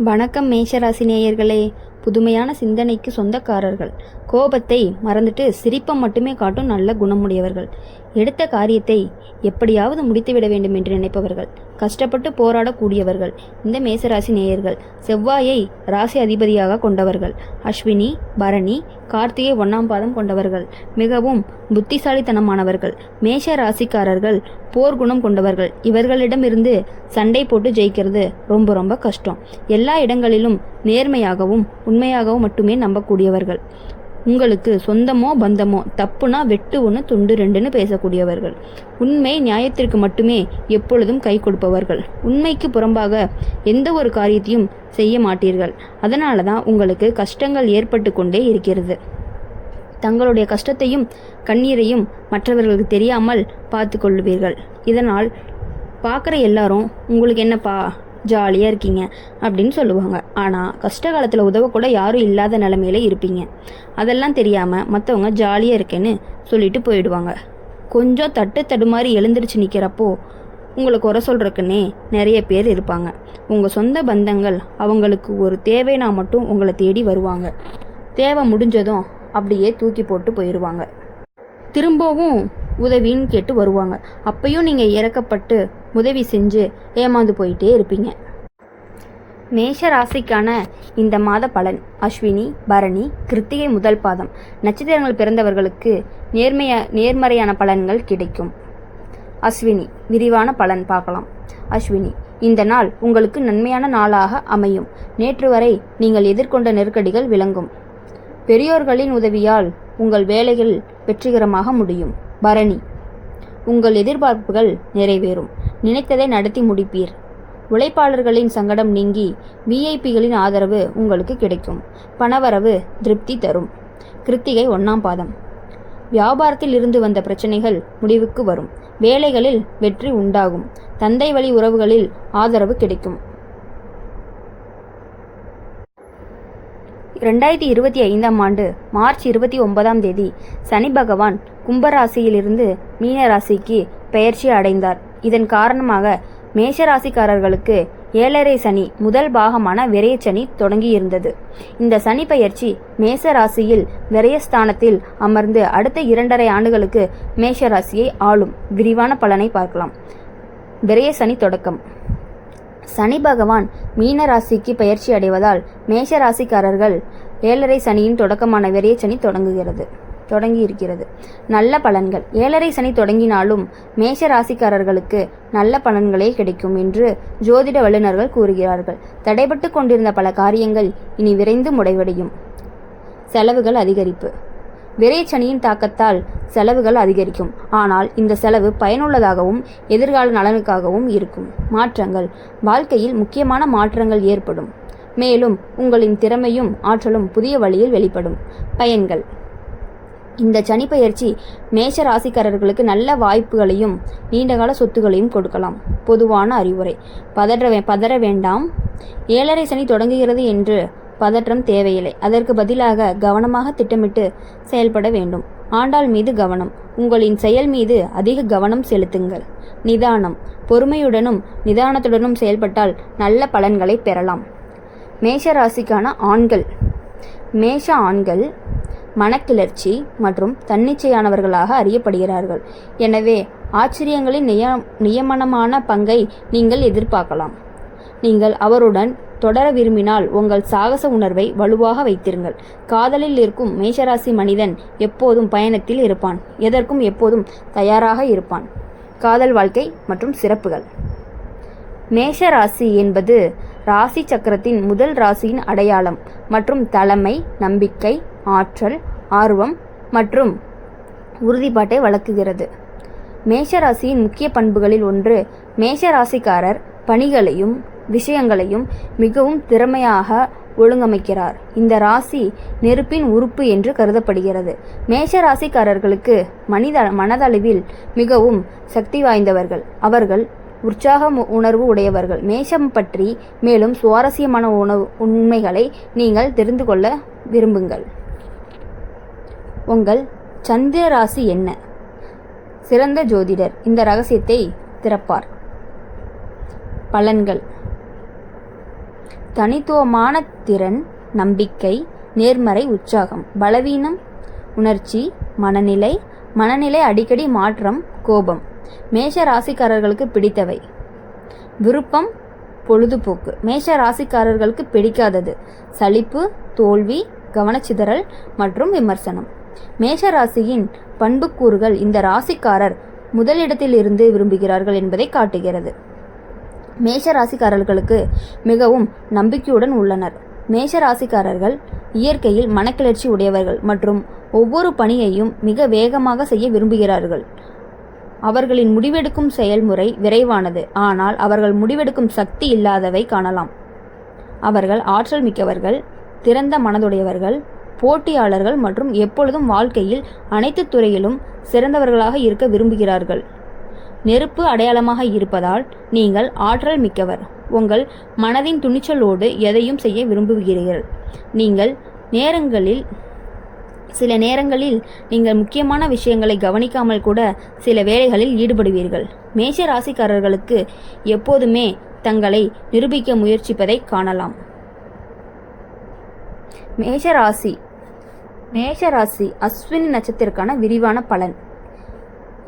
வணக்கம் மேஷராசி நேயர்களே. புதுமையான சிந்தனைக்கு சொந்தக்காரர்கள். கோபத்தை மறந்துட்டு சிரிப்பை மட்டுமே காட்டும் நல்ல குணமுடையவர்கள். எடுத்த காரியத்தை எப்படியாவது முடித்துவிட வேண்டும் என்று நினைப்பவர்கள். கஷ்டப்பட்டு போராடக்கூடியவர்கள். இந்த மேசராசி நேயர்கள். செவ்வாயை ராசி அதிபதியாக கொண்டவர்கள். அஸ்வினி பரணி கார்த்திகை ஒன்னாம் பாதம் கொண்டவர்கள். மிகவும் புத்திசாலித்தனமானவர்கள். மேஷ ராசிக்காரர்கள் போர்க்குணம் கொண்டவர்கள். இவர்களிடமிருந்து சண்டை போட்டு ஜெயிக்கிறது ரொம்ப ரொம்ப கஷ்டம். எல்லா இடங்களிலும் நேர்மையாகவும் உண்மையாகவும் மட்டுமே நம்பக்கூடியவர்கள். உங்களுக்கு சொந்தமோ பந்தமோ தப்புனா வெட்டு ஒன்று துண்டு ரெண்டுன்னு பேசக்கூடியவர்கள். உண்மை நியாயத்திற்கு மட்டுமே எப்பொழுதும் கை கொடுப்பவர்கள். உண்மைக்கு புறம்பாக எந்த ஒரு காரியத்தையும் செய்ய மாட்டீர்கள். அதனால தான் உங்களுக்கு கஷ்டங்கள் ஏற்பட்டு கொண்டே இருக்கிறது. தங்களுடைய கஷ்டத்தையும் கண்ணீரையும் மற்றவர்களுக்கு தெரியாமல் பார்த்து கொள்வீர்கள். இதனால் பார்க்குற எல்லாரும் உங்களுக்கு என்னப்பா? ஜாலியாக இருக்கீங்க அப்படின்னு சொல்லுவாங்க. ஆனால் கஷ்ட காலத்தில் உதவக்கூட யாரும் இல்லாத நிலமையில இருப்பீங்க. அதெல்லாம் தெரியாமல் மற்றவங்க ஜாலியாக இருக்கேன்னு சொல்லிட்டு போயிடுவாங்க. கொஞ்சம் தட்டு தடுமாறி எழுந்திருச்சு நிற்கிறப்போ உங்களை குறை சொல்கிறக்குன்னே நிறைய பேர் இருப்பாங்க. உங்கள் சொந்த பந்தங்கள் அவங்களுக்கு ஒரு தேவைனா மட்டும் உங்களை தேடி வருவாங்க. தேவை முடிஞ்சதும் அப்படியே தூக்கி போட்டு போயிடுவாங்க திரும்பவும் உதவின்னு கேட்டு வருவாங்க. அப்பையும் நீங்கள் இறக்கப்பட்டு உதவி செஞ்சு ஏமாந்து போயிட்டே இருப்பீங்க. மேஷ ராசிக்கான இந்த மாத பலன் அஸ்வினி பரணி கிருத்திகை முதல் பாதம். நட்சத்திரங்கள் பிறந்தவர்களுக்கு நேர்மைய நேர்மறையான பலன்கள் கிடைக்கும். அஸ்வினி விரிவான பலன் பார்க்கலாம். அஸ்வினி இந்த நாள் உங்களுக்கு நன்மையான நாளாக அமையும். நேற்று வரை நீங்கள் எதிர்கொண்ட நெருக்கடிகள் விளங்கும். பெரியோர்களின் உதவியால் உங்கள் வேலைகள் வெற்றிகரமாக முடியும். பரணி உங்கள் எதிர்பார்ப்புகள் நிறைவேறும். நினைத்ததை நடத்தி முடிப்பீர். உழைப்பாளர்களின் சங்கடம் நீங்கி விஐபிகளின் ஆதரவு உங்களுக்கு கிடைக்கும். பணவரவு திருப்தி தரும். கிருத்திகை ஒன்றாம் பாதம். வியாபாரத்தில் இருந்து வந்த பிரச்சனைகள் முடிவுக்கு வரும். வேலைகளில் வெற்றி உண்டாகும். தந்தை வழி உறவுகளில் ஆதரவு கிடைக்கும். ரெண்டாயிரத்தி இருபத்தி ஐந்தாம் ஆண்டு மார்ச் இருபத்தி ஒன்பதாம் தேதி சனி பகவான் கும்பராசியிலிருந்து மீனராசிக்கு பெயர்ச்சி அடைந்தார். இதன் காரணமாக மேஷ ராசிக்காரர்களுக்கு ஏழரை சனி முதல் பாகமான விரயச்சனி தொடங்கியிருந்தது. இந்த சனி பயிற்சி மேச ராசியில் விரயஸ்தானத்தில் அமர்ந்து அடுத்த இரண்டரை ஆண்டுகளுக்கு மேஷ ராசியை ஆளும். விரிவான பலனை பார்க்கலாம். விரைய சனி தொடக்கம். சனி பகவான் மீன ராசிக்கு பயிற்சி அடைவதால் மேஷ ராசிக்காரர்கள் ஏழரை சனியின் தொடக்கமான விரைய சனி தொடங்குகிறது. தொடங்கி இருக்கிறது நல்ல பலன்கள். ஏழரை சனி தொடங்கினாலும் மேஷ ராசிக்காரர்களுக்கு நல்ல பலன்களே கிடைக்கும் என்று ஜோதிட வல்லுநர்கள் கூறுகிறார்கள். தடைபட்டு கொண்டிருந்த பல காரியங்கள் இனி விரைந்து முடைவடையும். செலவுகள் அதிகரிப்பு. விரைச்சனியின் தாக்கத்தால் செலவுகள் அதிகரிக்கும். ஆனால் இந்த செலவு பயனுள்ளதாகவும் எதிர்கால நலனுக்காகவும் இருக்கும். மாற்றங்கள். வாழ்க்கையில் முக்கியமான மாற்றங்கள் ஏற்படும். மேலும் உங்களின் திறமையும் ஆற்றலும் புதிய வழியில் வெளிப்படும். பயன்கள். இந்த சனிப்பெயர்ச்சி மேஷ ராசிக்காரர்களுக்கு நல்ல வாய்ப்புகளையும் நீண்டகால சொத்துகளையும் கொடுக்கலாம். பொதுவான அறிவுரை. பதற வே பதற வேண்டாம். ஏழரை சனி தொடங்குகிறது என்று பதற்றம் தேவையில்லை. அதற்கு பதிலாக கவனமாக திட்டமிட்டு செயல்பட வேண்டும். ஆண்டாள் மீது கவனம். உங்களின் செயல் மீது அதிக கவனம் செலுத்துங்கள். நிதானம். பொறுமையுடனும் நிதானத்துடனும் செயல்பட்டால் நல்ல பலன்களை பெறலாம். மேஷ ராசிக்கான ஆண்கள். மேஷ ஆண்கள் மனக்கிளர்ச்சி மற்றும் தன்னிச்சையானவர்களாக அறியப்படுகிறார்கள். எனவே ஆச்சரியங்களின் நிய நியமனமான பங்கை நீங்கள் எதிர்பார்க்கலாம். நீங்கள் அவருடன் தொடர விரும்பினால் உங்கள் சாகச உணர்வை வலுவாக வைத்திருங்கள். காதலில் இருக்கும் மேஷராசி மனிதன் எப்போதும் பயணத்தில் இருப்பான். எதற்கும் எப்போதும் தயாராக இருப்பான். காதல் வாழ்க்கை மற்றும் சிறப்புகள். மேஷ ராசி என்பது ராசி சக்கரத்தின் முதல் ராசியின் அடையாளம் மற்றும் தலைமை நம்பிக்கை ஆற்றல் ஆர்வம் மற்றும் உறுதிப்பாட்டை வழங்குகிறது. மேஷராசியின் முக்கிய பண்புகளில் ஒன்று மேஷராசிக்காரர் பணிகளையும் விஷயங்களையும் மிகவும் திறமையாக ஒழுங்கமைக்கிறார். இந்த ராசி நெருப்பின் உறுப்பு என்று கருதப்படுகிறது. மேஷ ராசிக்காரர்களுக்கு மனித மனதளவில் மிகவும் சக்தி வாய்ந்தவர்கள். அவர்கள் உற்சாக உணர்வு உடையவர்கள். மேஷம் பற்றி மேலும் சுவாரஸ்யமான உணவு உண்மைகளை நீங்கள் தெரிந்து கொள்ள விரும்புங்கள். உங்கள் சந்திர ராசி என்ன? சிறந்த ஜோதிடர். இந்த ரகசியத்தை திறப்பார். பலன்கள். தனித்துவமான திறன் நம்பிக்கை நேர்மறை உற்சாகம் பலவீனம் உணர்ச்சி மனநிலை மனநிலை அடிக்கடி மாற்றம் கோபம். மேஷ ராசிக்காரர்களுக்கு பிடித்தவை. விருப்பம் பொழுதுபோக்கு. மேஷ ராசிக்காரர்களுக்கு பிடிக்காதது. சலிப்பு தோல்வி கவனச்சிதறல் மற்றும் விமர்சனம். மேஷ ராசியின் பண்புக்கூறுகள் இந்த ராசிக்காரர் முதலிடத்தில் இருந்து விரும்புகிறார்கள் என்பதை காட்டுகிறது. மேஷ ராசிக்காரர்களுக்கு மிகவும் நம்பிக்கையுடன் உள்ளனர். மேஷ ராசிக்காரர்கள் இயற்கையில் மனக்கிளர்ச்சி உடையவர்கள் மற்றும் ஒவ்வொரு பணியையும் மிக வேகமாக செய்ய விரும்புகிறார்கள். அவர்களின் முடிவெடுக்கும் செயல்முறை விரைவானது. ஆனால் அவர்கள் முடிவெடுக்கும் சக்தி இல்லாதவை காணலாம். அவர்கள் ஆற்றல் மிக்கவர்கள் திறந்த மனதுடையவர்கள் போட்டியாளர்கள் மற்றும் எப்பொழுதும் வாழ்க்கையில் அனைத்து துறையிலும் சிறந்தவர்களாக இருக்க விரும்புகிறார்கள். நெருப்பு அடையாளமாக இருப்பதால் நீங்கள் ஆற்றல் மிக்கவர். உங்கள் மனதின் துணிச்சலோடு எதையும் செய்ய விரும்புகிறீர்கள். நீங்கள் நேரங்களில் சில நேரங்களில் நீங்கள் முக்கியமான விஷயங்களை கவனிக்காமல் கூட சில வேலைகளில் ஈடுபடுவீர்கள். மேஷ ராசிக்காரர்களுக்கு எப்போதுமே தங்களை நிரூபிக்க முயற்சிப்பதை காணலாம். மேஷராசி மேஷராசி அஸ்வினி நட்சத்திரக்கான விரிவான பலன்.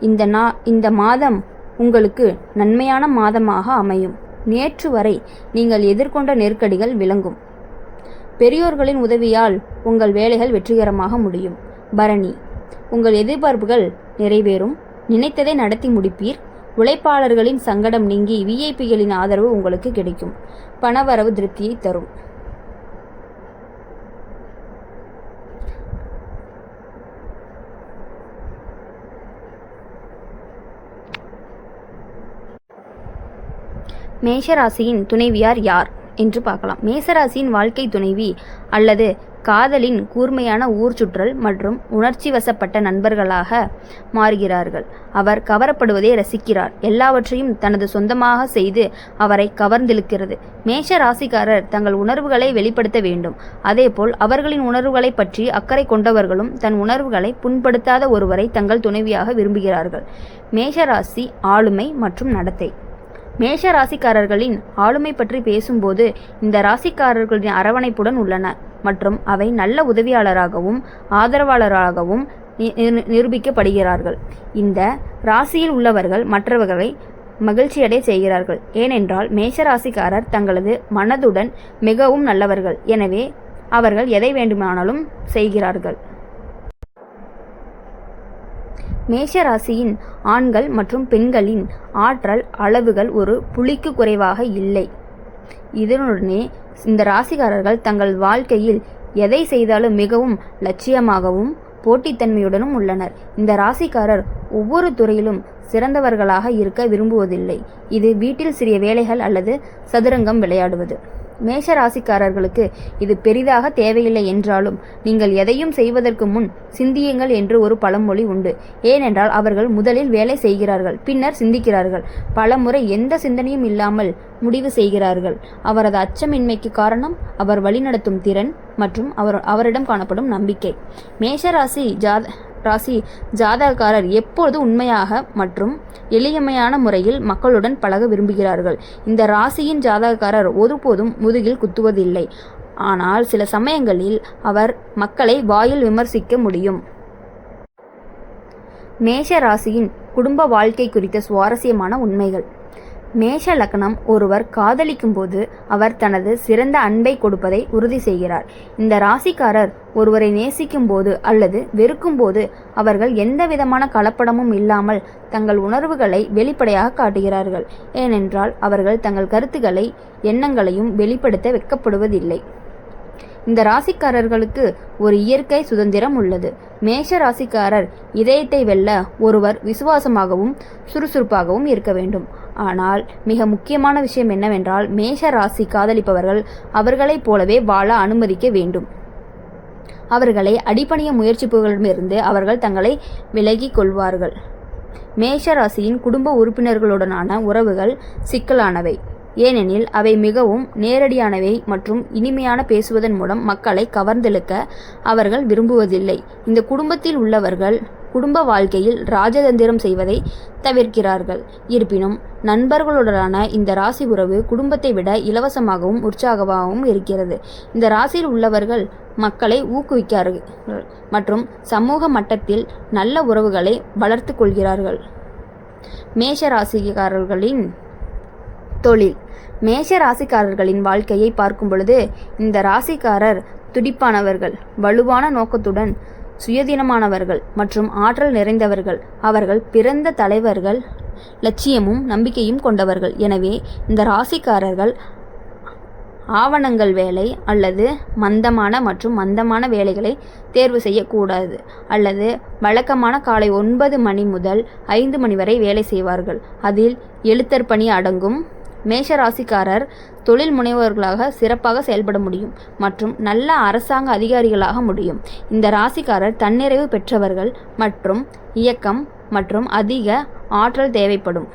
இந்த நா இந்த மாதம் உங்களுக்கு நன்மையான மாதமாக அமையும். நேற்று வரை நீங்கள் எதிர்கொண்ட நெருக்கடிகள் விளங்கும். பெரியோர்களின் உதவியால் உங்கள் வேலைகள் வெற்றிகரமாக முடியும். பரணி உங்கள் எதிர்பார்ப்புகள் நிறைவேறும். நினைத்ததை நடத்தி முடிப்பீர். உழைப்பாளர்களின் சங்கடம் நீங்கி விஐபிகளின் ஆதரவு உங்களுக்கு கிடைக்கும். பணவரவு திருப்தியை தரும். மேஷராசியின் துணைவியார் யார்? என்று பார்க்கலாம். மேசராசியின் வாழ்க்கை துணைவி அல்லது காதலின் கூர்மையான ஊர் சுற்றல் மற்றும் உணர்ச்சி வசப்பட்ட நண்பர்களாக மாறுகிறார்கள். அவர் கவரப்படுவதை ரசிக்கிறார். எல்லாவற்றையும் தனது சொந்தமாக செய்து அவரை கவர்ந்திழுக்கிறது. மேஷ ராசிக்காரர் தங்கள் உணர்வுகளை வெளிப்படுத்த வேண்டும். அதேபோல் அவர்களின் உணர்வுகளை பற்றி அக்கறை கொண்டவர்களும் தன் உணர்வுகளை புண்படுத்தாத ஒருவரை தங்கள் துணைவியாக விரும்புகிறார்கள். மேஷராசி ஆளுமை மற்றும் நடத்தை. மேஷ ராசிக்காரர்களின் ஆளுமை பற்றி பேசும்போது இந்த ராசிக்காரர்களின் அரவணைப்புடன் உள்ளன. மற்றும் அவை நல்ல உதவியாளராகவும் ஆதரவாளராகவும் நிரூபிக்கப்படுகிறார்கள். இந்த ராசியில் உள்ளவர்கள் மற்றவர்களை மகிழ்ச்சியடைய செய்கிறார்கள். ஏனென்றால் மேஷராசிக்காரர் தங்களது மனதுடன் மிகவும் நல்லவர்கள். எனவே அவர்கள் எதை வேண்டுமானாலும் செய்கிறார்கள். மேஷ ராசியின் ஆண்கள் மற்றும் பெண்களின் ஆற்றல் அளவுகள் ஒரு புலிக்கு குறைவாக இல்லை. இதனுடனே இந்த ராசிக்காரர்கள் தங்கள் வாழ்க்கையில் எதை செய்தாலும் மிகவும் லட்சியமாகவும் போட்டித்தன்மையுடனும் உள்ளனர். இந்த ராசிக்காரர் ஒவ்வொரு துறையிலும் சிறந்தவர்களாக இருக்க விரும்புவதில்லை. இது வீட்டில் சிறிய வேலைகள் அல்லது சதுரங்கம் விளையாடுவது. மேஷ ராசிக்காரர்களுக்கு இது பெரிதாக தேவையில்லை என்றாலும் நீங்கள் எதையும் செய்வதற்கு முன் சிந்தியுங்கள் என்று ஒரு பழமொழி உண்டு. ஏனென்றால் அவர்கள் முதலில் வேலை செய்கிறார்கள் பின்னர் சிந்திக்கிறார்கள். பலமுறை எந்த சிந்தனையும் இல்லாமல் முடிவு செய்கிறார்கள். அவரது அச்சமின்மைக்கு காரணம் அவர் வழிநடத்தும் திறன் மற்றும் அவர் அவரிடம் காணப்படும் நம்பிக்கை. மேஷராசி ஜாத ராசி ஜாதகக்காரர் எப்பொழுது உண்மையாக மற்றும் எளியமையான முறையில் மக்களுடன் பழக விரும்புகிறார்கள்? இந்த ராசியின் ஜாதகக்காரர் ஒருபோதும் முதுகில் குத்துவதில்லை. ஆனால் சில சமயங்களில் அவர் மக்களை வாயில் விமர்சிக்க முடியும். மேஷ ராசியின் குடும்ப வாழ்க்கை குறித்த சுவாரஸ்யமான உண்மைகள். மேஷ லக்னம் ஒருவர் காதலிக்கும் போது அவர் தனது சிறந்த அன்பை கொடுப்பதை உறுதி செய்கிறார். இந்த ராசிக்காரர் ஒருவரை நேசிக்கும் போது அல்லது வெறுக்கும் போது அவர்கள் எந்த விதமான கலப்படமும் இல்லாமல் தங்கள் உணர்வுகளை வெளிப்படையாக காட்டுகிறார்கள். ஏனென்றால் அவர்கள் தங்கள் கருத்துக்களை எண்ணங்களையும் வெளிப்படுத்த வெட்கப்படுவதில்லை. இந்த ராசிக்காரர்களுக்கு ஒரு இயற்கை சுதந்திரம் உள்ளது. மேஷ ராசிக்காரர் இதயத்தை வெல்ல ஒருவர் விசுவாசமாகவும் சுறுசுறுப்பாகவும் இருக்க வேண்டும். ஆனால் மிக முக்கியமான விஷயம் என்னவென்றால் மேஷ ராசி காதலிப்பவர்கள் அவர்களைப் போலவே வாழ அனுமதிக்க வேண்டும். அவர்களை அடிப்பணிய முயற்சிப்புகளிடமிருந்து அவர்கள் தங்களை விலகிக் கொள்வார்கள். மேஷ ராசியின் குடும்ப உறுப்பினர்களுடனான உறவுகள் சிக்கலானவை. ஏனெனில் அவை மிகவும் நேரடியானவை மற்றும் இனிமையான பேசுவதன் மூலம் மக்களை கவர்ந்தெழுக்க அவர்கள் விரும்புவதில்லை. இந்த குடும்பத்தில் உள்ளவர்கள் குடும்ப வாழ்க்கையில் ராஜதந்திரம் செய்வதை தவிர்க்கிறார்கள். இருப்பினும் நண்பர்களுடனான இந்த ராசி உறவு குடும்பத்தை விட இலவசமாகவும் உற்சாகமாகவும் இருக்கிறது. இந்த ராசியில் உள்ளவர்கள் மக்களை ஊக்குவிக்கிறார்கள் மற்றும் சமூக மட்டத்தில் நல்ல உறவுகளை வளர்த்து கொள்கிறார்கள். மேஷ ராசிக்காரர்களின் தொழில். மேஷ ராசிக்காரர்களின் வாழ்க்கையை பார்க்கும் பொழுது இந்த ராசிக்காரர் துடிப்பானவர்கள் வலுவான நோக்கத்துடன் சுயதீனமானவர்கள் மற்றும் ஆற்றல் நிறைந்தவர்கள். அவர்கள் பிறந்த தலைவர்கள் லட்சியமும் நம்பிக்கையும் கொண்டவர்கள். எனவே இந்த ராசிக்காரர்கள் ஆவணங்கள் வேலை அல்லது மந்தமான மற்றும் மந்தமான வேலைகளை தேர்வு செய்யக்கூடாது. அல்லது வழக்கமான காலை ஒன்பது மணி முதல் ஐந்து மணி வரை வேலை செய்வார்கள். அதில் எழுத்தர் பணி அடங்கும் மேஷ ராசிக்காரர் தொழில் முனைவோர்களாக சிறப்பாக செயல்பட முடியும் மற்றும் நல்ல அரசாங்க அதிகாரிகளாக முடியும். இந்த ராசிக்காரர் தன்னிறைவு பெற்றவர்கள் மற்றும் இயக்கம் மற்றும் அதிக ஆற்றல் தேவைப்படும்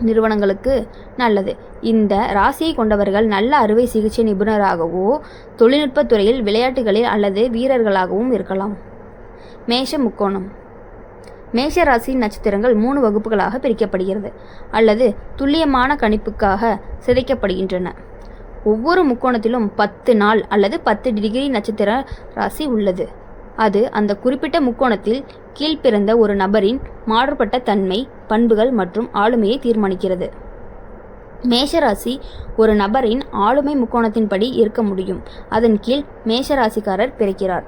நிறுவனங்களுக்கு நல்லது. இந்த ராசியை கொண்டவர்கள் நல்ல அறுவை சிகிச்சை நிபுணராகவோ தொழில்நுட்பத் துறையில் விளையாட்டுகளில் அல்லது வீரர்களாகவும் இருக்கலாம். மேஷ முக்கோணம். மேஷ ராசி நட்சத்திரங்கள் மூணு வகுப்புகளாக பிரிக்கப்படுகிறது அல்லது துல்லியமான கணிப்புக்காக சிதைக்கப்படுகின்றன. ஒவ்வொரு முக்கோணத்திலும் பத்து நாள் அல்லது பத்து டிகிரி நட்சத்திர ராசி உள்ளது. அது அந்த குறிப்பிட்ட முக்கோணத்தில் கீழ்ப்பிறந்த ஒரு நபரின் மாறுபட்ட தன்மை பண்புகள் மற்றும் ஆளுமையை தீர்மானிக்கிறது. மேஷராசி ஒரு நபரின் ஆளுமை முக்கோணத்தின்படி இருக்க முடியும். அதன் கீழ் மேஷராசிக்காரர் பிறக்கிறார்.